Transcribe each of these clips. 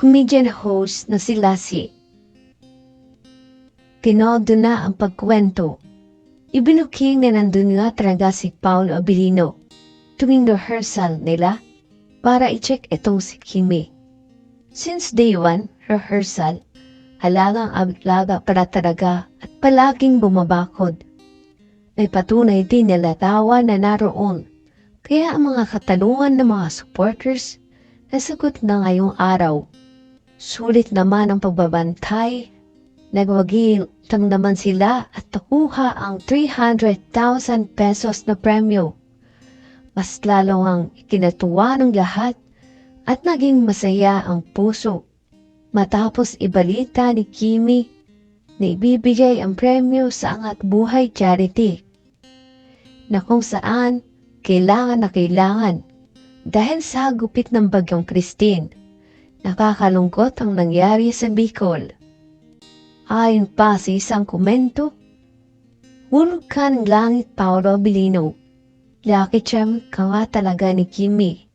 comedian host na si Lassie. Tinodo na ang pagkwento. Ibinuking na nandun nga talaga si Paolo Abilino tuwing rehearsal nila para i-check itong si Kimi. Since day one, rehearsal, halagang ablaga para talaga at palaging bumabakod. May patunay din na latawa na naroon. Kaya ang mga katanungan ng mga supporters nasagot na ngayong araw. Sulit naman ang pagbabantay. Nagwagil lang naman sila at nakuha ang 300,000 pesos na premyo. Mas lalo ang ikinatuwa ng lahat at naging masaya ang puso. Matapos ibalita ni Kimi na ibibigay ang premyo sa Angat Buhay Charity na kung saan kailangan na kailangan dahil sa gupit ng bagyong Christine. Nakakalungkot ang nangyari sa Bicol. Ayon pa sa isang komento, Hulog ka ng langit, Paolo Abilino. Lucky charm ka nga talaga ni Kimi.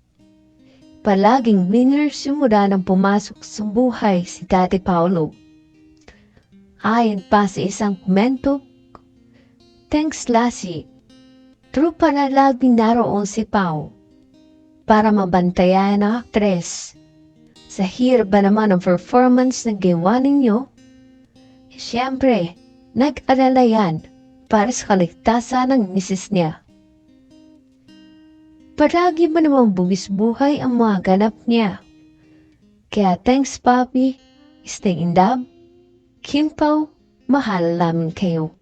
Palaging winner simula nang pumasok sa buhay si Tati Paolo. Ayon pa sa isang komento, Thanks Lassie. True pa na laging naroon si Pao para mabantayan ang aktres. Sa hirap ba naman ang performance na gawa ninyo? Siyempre, nag-alala yan para sa kaligtasan ng misis niya. Paragi ba namang bugis buhay ang mga ganap niya? Kaya thanks, Papi. Stay in love. Kim Pao, mahal namin kayo.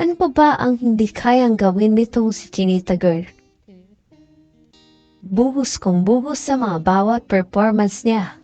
Ano pa ba ang hindi kayang gawin nitong si Chinita Girl? Buhos kong buhos sa mga bawat performance niya.